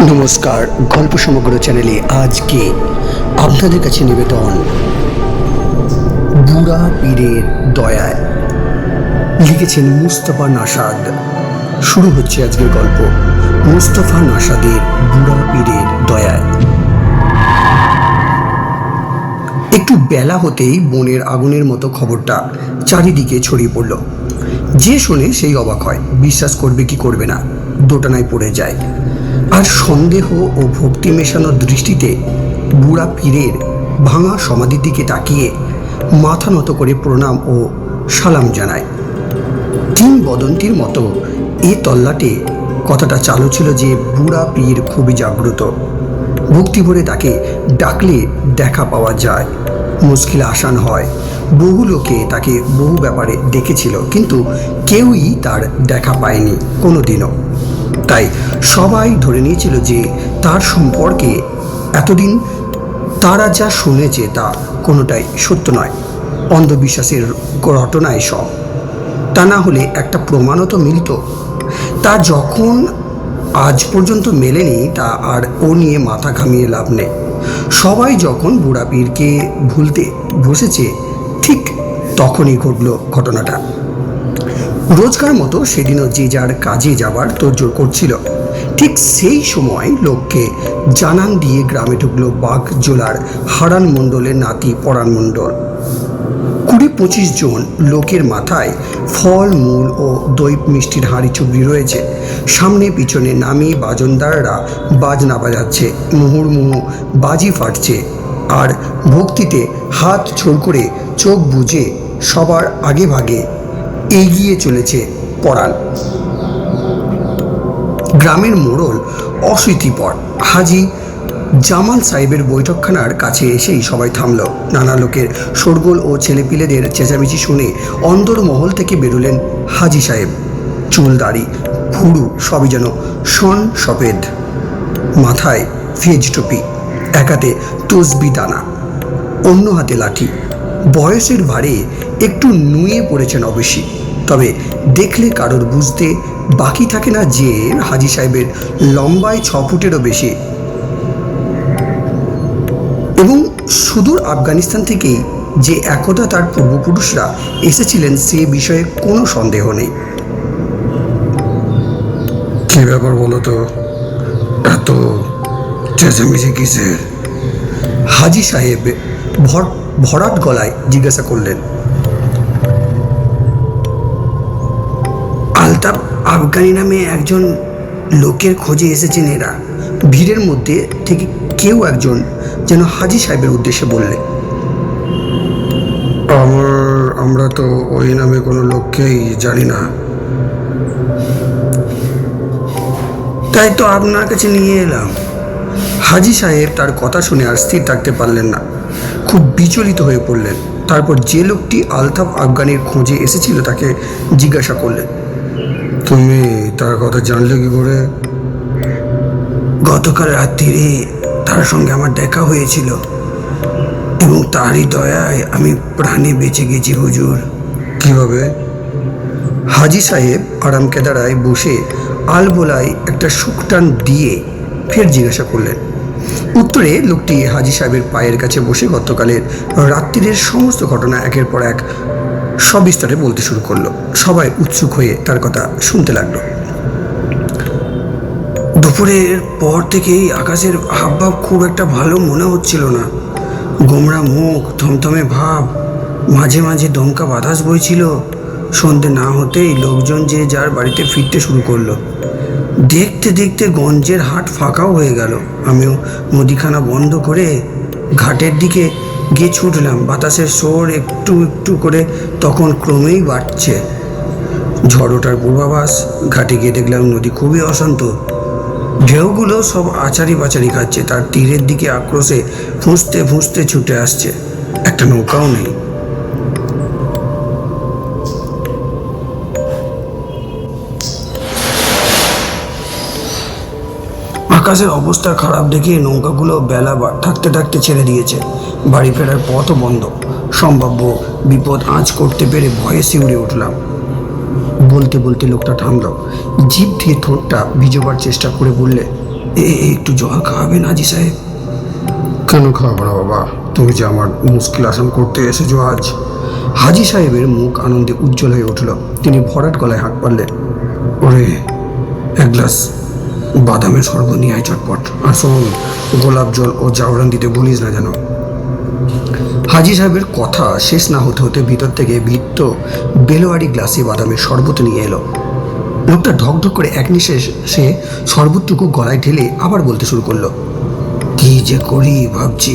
নমস্কার, গল্প সমগ্র চ্যানেলে আজকে আপনাদের কাছে নিবেদন বুড়া পীরের দয়ায়। লিখেছেন মুস্তফা নাসাদ। শুরু হচ্ছে আজকের গল্প মুস্তফা নাসাদের বুড়া পীরের দয়ায়। একটু বেলা হতেই বনের আগুনের মতো খবরটা চারিদিকে ছড়িয়ে পড়ল। যে শোনে সেই অবাক হয়, বিশ্বাস করবে কি করবে না, দোটানায় পড়ে যায়। আর সন্দেহ ও ভক্তি মেশানো দৃষ্টিতে বুড়া পীরের ভাঙা সমাধির দিকে তাকিয়ে মাথা নত করে প্রণাম ও সালাম জানায়। তিন বদন্তির মতো এ তল্লাটে কথাটা চালু ছিল যে বুড়া পীর খুবই জাগ্রত। ভক্তি ভরে তাকে ডাকলে দেখা পাওয়া যায়। মুশকিল আসান হয়। বহু লোকে তাকে বহু ব্যাপারে দেখেছিল কিন্তু কেউই তার দেখা পায়নি কোনো দিনও তাই সবাই ধরে নিয়েছিল যে তার সম্পর্কে এতদিন তারা যা শুনেছে তা কোনোটাই সত্য নয়। অন্ধবিশ্বাসের ঘটনায় সব। তা না হলে একটা প্রমাণও তো মিলত। তা যখন আজ পর্যন্ত মেলেনি, তা আর ও নিয়ে মাথা ঘামিয়ে লাভ নেই। সবাই যখন বুড়া পীরকে ভুলতে বসেছে, ঠিক তখনই ঘটল ঘটনাটা। রোজকার মতো সেদিনও যে যার কাজে যাবার তোড়জোড় করছিল। ঠিক সেই সময় লোককে জানান দিয়ে গ্রামে ঢুকলো বাঘ জোলার হারান মণ্ডলের নাতি পরাণ মণ্ডল। কুড়ি পঁচিশ জন লোকের মাথায় ফল, মূল ও দই মিষ্টির হাঁড়ি চুবড়ি রয়েছে। সামনে পিছনে নামি বাজনদাররা বাজনা বাজাচ্ছে মুহুর্মুহু বাজি ফাটছে আর ভক্তিতে হাত ছোল করে চোখ বুজে সবার আগে ভাগে এগিয়ে চলেছে পরাণ গ্রামের মোড়ল অস্বীতিপর হাজি জামাল সাহেবের বৈঠকখানার কাছে এসেই সবাই থামল। নানা লোকের শোরগোল ও ছেলেপিলেদের চেঁচামেচি শুনে অন্দর মহল থেকে বেরোলেন হাজি সাহেব। চুল, দাড়ি ভুরু সবই যেন সন সফেদ। মাথায় ফেজ টুপি এক হাতে তসবি দানা, অন্য হাতে লাঠি। বয়সের ভারে একটু নুয়ে পড়েছেন অবশ্যই তবে দেখলে কারোর বুঝতে বাকি থাকে না যে হাজি সাহেবের লম্বায় ছ ফুটেরও বেশি। এবং সুদূর আফগানিস্তান থেকেই যে একদা তার পূর্বপুরুষরা এসেছিলেন সে বিষয়ে কোনো সন্দেহ নেই। কি ব্যাপার বলো তো? এত চেঁচামেচি কিসের? হাজি সাহেব ভর ভরাট গলায় জিজ্ঞাসা করলেন। আফগানি নামে একজন লোকের খোঁজে এসেছেন এরা। ভিড়ের মধ্যে থেকে কেউ একজন যেন হাজি সাহেবের উদ্দেশ্যে বললে। আমার আমরা তো ওই নামে কোনো লোককেই জানি না। তাই তো আপনার কাছে নিয়ে এলাম। হাজি সাহেব তার কথা শুনে আর স্থির থাকতে পারলেন না। খুব বিচলিত হয়ে পড়লেন। তারপর যে লোকটি আলতাফ আফগানির খোঁজে এসেছিল তাকে জিজ্ঞাসা করলেন। তুমি তার কথা জানলে কি করে? গতকাল রাত্রিরে তার সঙ্গে আমার দেখা হয়েছিল। এবং তারই দয়ায় আমি প্রাণে বেঁচে গেছি হুজুর। কীভাবে? হাজি সাহেব আরাম কেদারায় বসে আলবোলায় একটা শুকটান দিয়ে ফের জিজ্ঞাসা করলেন। উত্তরে লোকটি হাজি সাহেবের পায়ের কাছে বসে গতকালের রাত্রিরের সমস্ত ঘটনা একের পর এক সবিস্তারে বলতে শুরু করল। সবাই উৎসুক হয়ে তার কথা শুনতে লাগল। দুপুরের পর থেকেই আকাশের হাবভাব খুব একটা ভালো মনে হচ্ছিল না। গোমরা মুখ, থমথমে ভাব, মাঝে মাঝে দমকা বাতাস বইছিল। সন্ধে না হতেই লোকজন যে যার বাড়িতে ফিরতে শুরু করল। দেখতে দেখতে গঞ্জের হাট ফাঁকাও হয়ে গেল। আমিও মুদিখানা বন্ধ করে ঘাটের দিকে গিয়ে ছুটলাম বাতাসের সোর একটু একটু করে তখন ক্রমেই বাড়ছে। ঝড়োটার পূর্বাভাস, ঘাটে গিয়ে দেখলাম নদী খুবই অশান্ত। ঢেউগুলো সব আচারি বাচারি খাচ্ছে, তার তীরের দিকে আক্রোশে ফুঁসতে ফুঁসতে ছুটে আসছে। একটা নৌকাও নেই। আকাশের অবস্থা খারাপ দেখে নৌকাগুলো বেলা থাকতে থাকতে ছেড়ে দিয়েছে। বাড়ি ফেরার পথও বন্ধ। সম্ভাব্য বিপদ আঁচ করতে পেরে ভয়ে শিউরে উঠলাম। বলতে বলতে লোকটা থামল। জিভ দিয়ে ঠোঁটটা ভিজোবার চেষ্টা করে বললে, এ- একটু জল খাওয়াবেন হাজি সাহেব? কেন খাওয়াবো না বাবা? তুমি যে আমার মুশকিল আসান করতে এসেছ আজ। হাজি সাহেবের মুখ আনন্দে উজ্জ্বল হয়ে উঠল। তিনি ভরাট গলায় হাঁক পারলেন ওরে, এক গ্লাস বাদামের শরবত নিয়ে আয় চটপট আর শোন, গোলাপ জল ও জাউরান দিতে ভুলিস না যেন। হাজি সাহেবের কথা শেষ না হতে হতে ভিতর থেকে বৃত্ত বেলোয়ারি গ্লাসে বাদামের শরবত নিয়ে এলো। লোকটা ঢকঢক করে এক নিঃশ্বাস সে শরবতটুকু গলায় ঢেলে আবার বলতে শুরু করল, কি যে করি ভাবছি?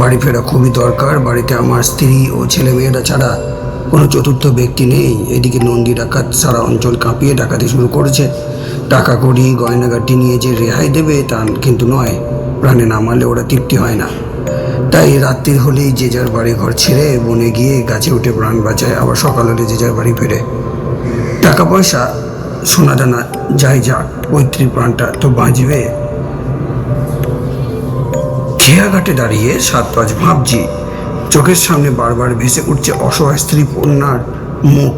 বাড়ি ফেরা খুবই দরকার। বাড়িতে আমার স্ত্রী ও ছেলে মেয়েরা ছাড়া কোনো চতুর্থ ব্যক্তি নেই। এদিকে নন্দী ডাকাত সারা অঞ্চল কাঁপিয়ে ডাকাতি শুরু করেছে। টাকা করি গয়নাগাটি নিয়ে যে রেহাই দেবে তা কিন্তু নয়। প্রাণে না মারলে ওরা তৃপ্তি হয় না। তাই রাত্রির হলেই যে যার বাড়ি ঘর ছেড়ে বনে গিয়ে গাছে উঠে প্রাণ বাঁচায়, আবার সকাল হলে যে যার বাড়ি ফেরে। টাকা পয়সা, সোনা দানা, যাই যাক পৈতৃক প্রাণটা তো বাঁচবে। খেয়াঘাটে দাঁড়িয়ে সাত পাঁচ ভাবছি, চোখের সামনে বারবার ভেসে উঠছে অসহায় স্ত্রী কন্যার মুখ।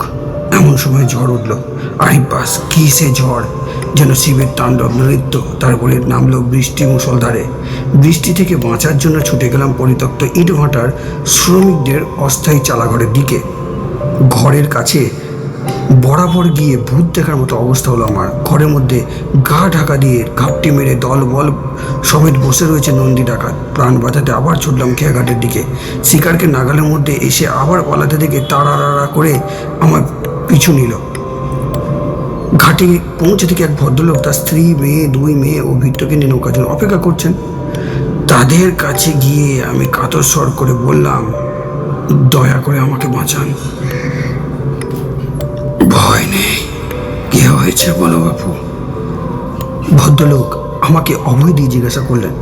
এমন সময় ঝড় উঠল। আরিবাস কি সে ঝড়? যেন শিবের তাণ্ডব, নৃত্য তারপরে নামলো বৃষ্টি মুষলধারে। বৃষ্টি থেকে বাঁচার জন্য ছুটে গেলাম পরিত্যক্ত ইট ভাটার শ্রমিকদের অস্থায়ী চালাঘরের দিকে। ঘরের কাছে বরাবর গিয়ে ভূত দেখার মতো অবস্থা হলো আমার। ঘরের মধ্যে গা ঢাকা দিয়ে ঘাপটি মেরে দল বল সমেত বসে রয়েছে নন্দী ডাকাত। প্রাণ বাঁচাতে আবার ছুটলাম খেয়াঘাটের দিকে। শিকারকে নাগালের মধ্যে এসে আবার পালাতে দেখে তাড়াড়া করে আমার পিছু নিল। ঘাটে পৌঁছে থেকে এক ভদ্রলোক তার স্ত্রী, মেয়ে, দুই মেয়ে ও ভিত্তকে নিয়ে নৌকার জন্য অপেক্ষা করছেন। তাদের কাছে গিয়ে আমি কাতর স্বর করে বললাম, দয়া করে আমাকে বাঁচান। ভয় নেই। কি হয়েছে বলো বাপু? ভদ্রলোক আমাকে অভয় দিয়ে জিজ্ঞাসা করলেন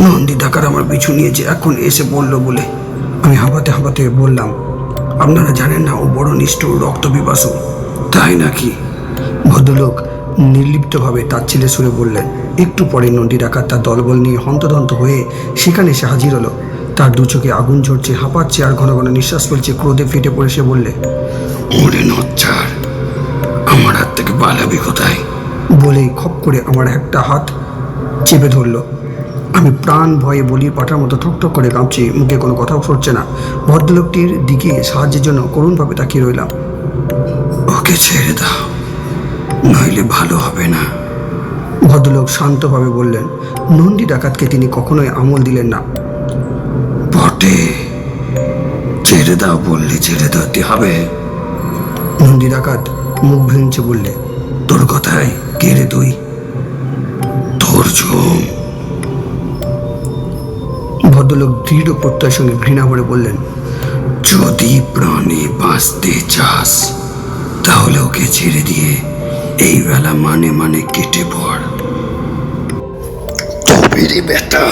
নন্দী ডাকার আমার পিছু নিয়েছে, এখন এসে বলল বলে। আমি হাঁপাতে হাঁপাতে বললাম আপনারা জানেন না ও বড় নিষ্ঠুর রক্ত পিপাসু তাই নাকি? ভদ্রলোক নির্লিপ্তভাবে তার ছেলে সুরে বললেন একটু পরে নন্দী ডাকাত তার দলবল নিয়ে হন্তদন্ত হয়ে সেখানে এসে হাজির হলো। তার দু চোখে আগুন ঝরছে হাঁপাচ্ছে আর ঘন ঘন নিঃশ্বাস ফেলছে ক্রোধে ফেটে পড়ে সে বললে ওরে নচ্চার আমার হাত থেকে পালাবি কোথায়? বলেই খপ করে আমার একটা হাত চেপে ধরলো। আমি প্রাণ ভয়ে বলির পাঠার মতো ঠকঠক করে কাঁপছি, মুখে কোনো কথাও সরছে না। ভদ্রলোকটির দিকে সাহায্যের জন্য করুণভাবে তাকিয়ে রইলাম। ওকে ছেড়ে দাও, নইলে ভালো হবে না। ভদ্রলোক শান্তভাবে বললেন, নন্দী ডাকাতকে তিনি কখনোই আমল দিলেন না। বটে, ছেড়ে দাও বললে ছেড়ে দিতে হবে? নন্দী ডাকাত মুখ ভেঙছে বললে, তোর কথায় কে রে তুই? তোর ঝুম। ভদ্রলোক দৃঢ় প্রত্যয়ের সঙ্গে ঘৃণা করে বললেন, যদি প্রাণে বাঁচতে চাস, তাহলে ওকে ছেড়ে দিয়ে এই বেলা মানে মানে কেটে পড়। তবে বেটা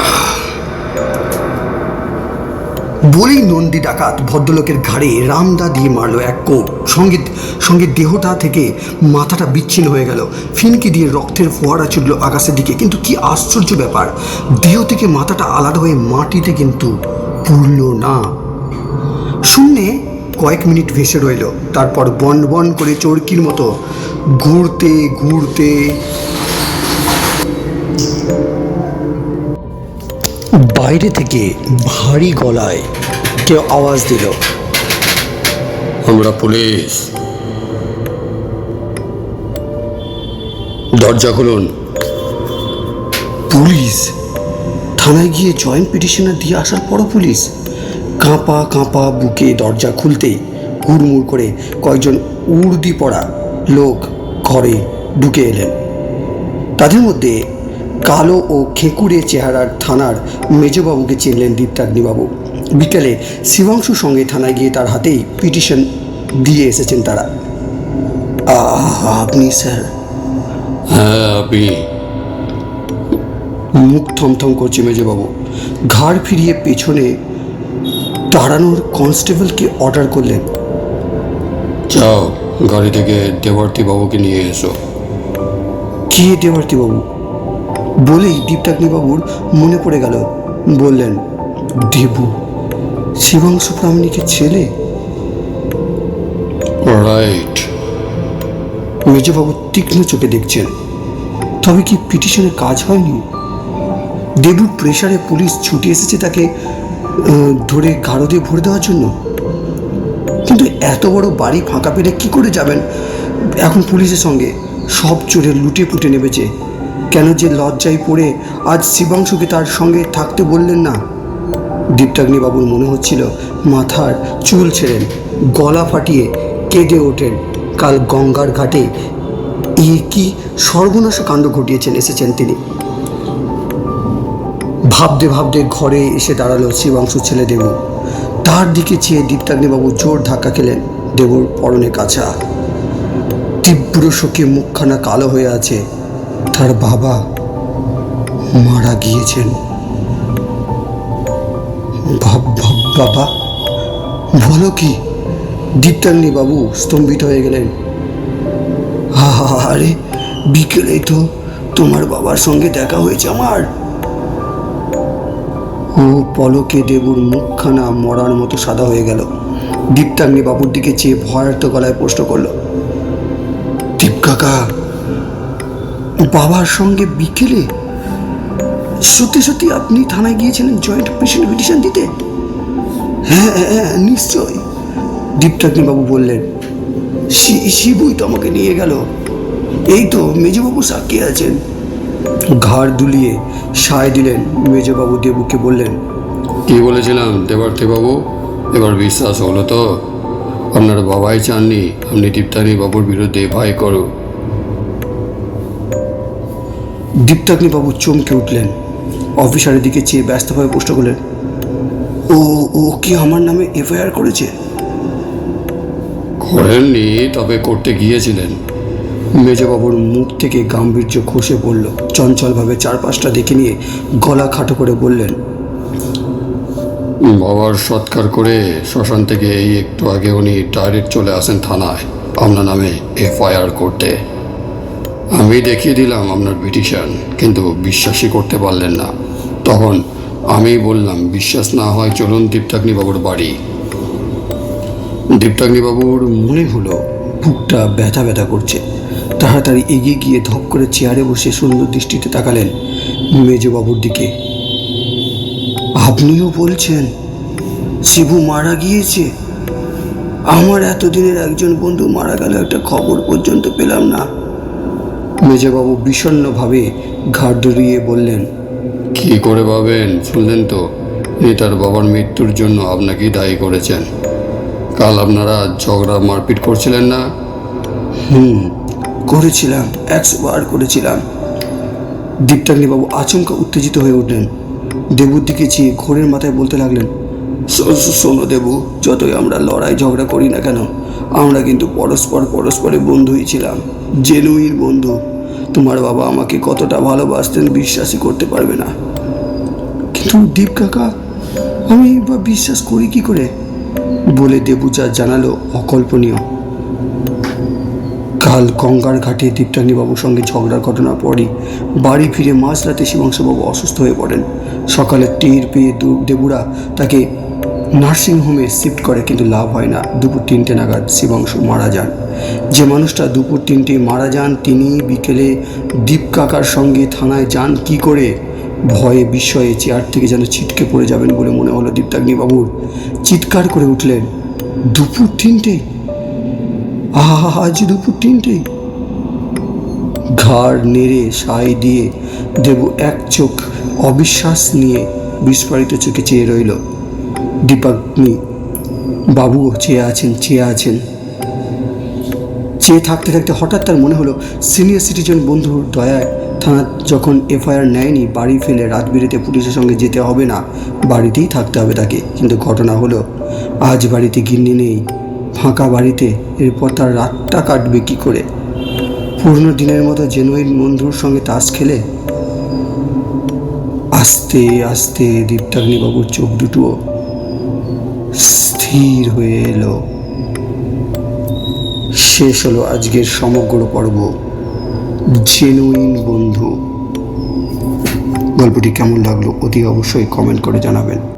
বলেই নন্দী ডাকাত ভদ্রলোকের ঘাড়ে রামদা দিয়ে মারলো এক কোপ। সঙ্গে সঙ্গে দেহটা থেকে মাথাটা বিচ্ছিন্ন হয়ে গেল। ফিনকি দিয়ে রক্তের ফোয়ারা ছুটলো আকাশের দিকে। কিন্তু কি আশ্চর্য ব্যাপার, দেহ থেকে মাথাটা আলাদা হয়ে মাটিতে কিন্তু পুড়ল না। শূন্যে কয়েক মিনিট ভেসে রইল। তারপর বন বন করে চরকির মতো ঘুরতে ঘুরতে বাইরে থেকে ভারী গলায় কেউ আওয়াজ দিল। আমরা পুলিশ। দরজা খুলুন। পুলিশ? থানায় গিয়ে জয়েন্ট পিটিশনার দিয়ে আসার পরও পুলিশ? কাঁপা কাঁপা বুকে দরজা খুলতেই হুড়মুড় করে কয়েকজন উর্দি পড়া লোক ঘরে ঢুকে এলেন। তাদের মধ্যে কালো ও খেকুড়ে চেহারার থানার মেজবাবুকে চিনলেন দীপ্তাগ্নিবাবু বিকেলে শিবাংশুর সঙ্গে থানায় গিয়ে তার হাতেই পিটিশন দিয়ে এসেছেন তারা। আপনি স্যার। হ্যাঁ আপনি। মুখ থমথম করছে মেজবাবু। ঘাড় ফিরিয়ে পেছনে দাঁড়ানোর কনস্টেবলকে অর্ডার করলেন। যাও গাড়ি থেকে দেবর্তী বাবুকে নিয়ে এসো। কে দেবার্তিবাবু বলেই দীপ্তাগ্নিবাবুর মনে পড়ে গেল। বললেন দেবু শিবাংশু প্রামাণিকের ছেলে? রাইট মেজবাবু তীক্ষ্ণ চোখে দেখছেন। তবে কি পিটিশনের কাজ হয়নি? দেবুর প্রেশারে পুলিশ ছুটে এসেছে তাকে ধরে ধরে দিয়ে ভরে দেওয়ার জন্য। কিন্তু এত বড় বাড়ি ফাঁকা পেলে কি করে যাবেন? এখন পুলিশের সঙ্গে সব চোরে লুটে পুটে নেমেছে। কেন যে লজ্জায় পড়ে আজ শিবাংশুকে তার সঙ্গে থাকতে বললেন না? দীপ্তাগ্নি বাবুর মনে হচ্ছিল মাথার চুল ছেড়েন, গলা ফাটিয়ে কেঁদে ওঠেন। কাল গঙ্গার ঘাটে এই কি সর্বনাশ কাণ্ড ঘটিয়েছেন, এসেছেন তিনি। ভাবতে ভাবতে ঘরে এসে দাঁড়াল শিবাংশু ছেলে দেব। তার দিকে চেয়ে দীপ্তাগ্নিবাবু জোর ধাক্কা খেলেন, দেবুর পরনে কাছা তীব্র শোকে মুখখানা কালো হয়ে আছে। তার বাবা মারা গিয়েছেন। বাবা। বলো কি? দীপ্তাগ্নি বাবু স্তম্ভিত হয়ে গেলেন। আরে বিকেলেই তো তোমার বাবার সঙ্গে দেখা হয়েছে আমার। ও পলকে দেবুর মুখখানা মরার মতো সাদা হয়ে গেল। দীপ্তাগ্নি বাবুর দিকে চেয়ে ভয়ার্থ গলায় প্রশ্ন করল দীপ কাকা বাবার সঙ্গে বিকেলে সত্যি সত্যি আপনি থানায় গিয়েছিলেন জয়েন্ট পেশেন্ট পিটিশন দিতে? হ্যাঁ হ্যাঁ, হ্যাঁ নিশ্চয় দীপ্তাগ্নি বাবু বললেন শিবুই তো আমাকে নিয়ে গেল। এই তো মেজবাবু সাক্ষী আছেন। ঘাড় দুলিয়ে সায় দিলেন মেজবাবু দেবুকে বললেন কি বলেছিলাম দেবার্থী বাবু এবার বিশ্বাস হলো তো। আপনার বাবাই চাননি আপনি দীপ্তানি বাবুর বিরুদ্ধে ভয় করো দীপ্তাগ্নি বাবু চমকে উঠলেন। অফিসারের দিকে চেয়ে ব্যস্তভাবে প্রশ্ন করলেন ও ও কি আমার নামে এফআইআর করেছে? করেননি তবে করতে গিয়েছিলেন। মেজবাবুর মুখ থেকে গাম্ভীর্য খসে পড়ল। চঞ্চলভাবে চারপাশটা দেখে নিয়ে গলা খাটো করে বললেন বাবার সৎকার করে শ্মশান থেকে এই একটু আগে উনি ডাইরেক্ট চলে আসেন থানায়। আপনার নামে এফআইআর করতে। আমি দেখিয়ে দিলাম আপনার পিটিশন, কিন্তু বিশ্বাসই করতে পারলেন না। তখন আমি বললাম, বিশ্বাস না হয় চলুন দীপ্তাগ্নি বাবুর বাড়ি। দীপ্তাগ্নি বাবুর মনে হলো, বুকটা ব্যথা ব্যথা করছে। তাড়াতাড়ি এগিয়ে গিয়ে ধপ করে চেয়ারে বসে সুন্দর দৃষ্টিতে তাকালেন মেজবাবুর দিকে। আপনিও বলছেন, শিবু মারা গিয়েছে? আমার এতদিনের একজন বন্ধু মারা গেল, একটা খবর পর্যন্ত পেলাম না। মেজবাবু বিষণ্ণভাবে ঘাড় ধরিয়ে বললেন কি করে ভাবেন? শুনলেন তো ইনি তার বাবার মৃত্যুর জন্য আপনাকেই দায়ী করেছেন। কাল আপনারা ঝগড়া মারপিট করছিলেন না? হুম করেছিলাম একশো বার করেছিলাম। দীপ্তাগ্নিবাবু আচমকা উত্তেজিত হয়ে উঠলেন। দেবুর দিকে চেয়ে ঘোরের মাথায় বলতে লাগলেন "শো- শো- শোনো দেবু যতই আমরা লড়াই ঝগড়া করি না কেন আমরা কিন্তু পরস্পর পরস্পরে বন্ধুই ছিলাম। জেনুইন বন্ধু। তোমার বাবা আমাকে কতটা ভালোবাসতেন বিশ্বাসই করতে পারবে না। কিন্তু দীপ কাকা, আমি বা বিশ্বাস করি কি করে? বলে দেবু যা জানালো অকল্পনীয়। কাল গঙ্গার ঘাটে দীপ্তাগ্নিবাবুর সঙ্গে ঝগড়ার ঘটনা পরই বাড়ি ফিরে মাঝরাতে শিবাংশুবাবু অসুস্থ হয়ে পড়েন। সকালে টের পেয়ে দেবুরা তাকে নার্সিংহোমে শিফট করে কিন্তু লাভ হয় না। দুপুর তিনটে নাগাদ শিবাংশু মারা যান। যে মানুষটা দুপুর তিনটে মারা যান তিনি বিকেলে দীপ কাকার সঙ্গে থানায় যান। কি করে? ভয়ে বিস্ময়ে চেয়ার থেকে যেন ছিটকে পড়ে যাবেন বলে মনে হলো দীপ্তাগ্নিবাবুর। চিৎকার করে উঠলেন, দুপুর তিনটে? আজ দুপুর তিনটেই ঘাড় নেড়ে সাই দিয়ে দেবু এক চোখ অবিশ্বাস নিয়ে বিস্ফারিত চোখে চেয়ে রইল। দীপাগ্নি বাবুও চেয়ে আছেন চেয়ে আছেন। চেয়ে থাকতে থাকতে হঠাৎ তার মনে হলো সিনিয়র সিটিজেন বন্ধুর দয়ায় থানা যখন এফআইআর নেয়নি, বাড়ি ফেলে রাত বিরেতে পুলিশের সঙ্গে যেতে হবে না, বাড়িতেই থাকতে হবে তাকে। কিন্তু ঘটনা হলো, আজ বাড়িতে গিন্নি নেই, ফাঁকা বাড়িতে, এরপর তার রাতটা কাটবে কি করে? পুরনো দিনের মতো জেনুইন বন্ধুর সঙ্গে তাস খেলে? আস্তে আস্তে দীপ্তাগ্নিবাবুর চোখ দুটো স্থির হয়ে এলো। শেষ হলো আজকের সমগ্র পর্ব। জেনুইন বন্ধু। গল্পটি কেমন লাগল অতি অবশ্যই কমেন্ট করে জানাবেন।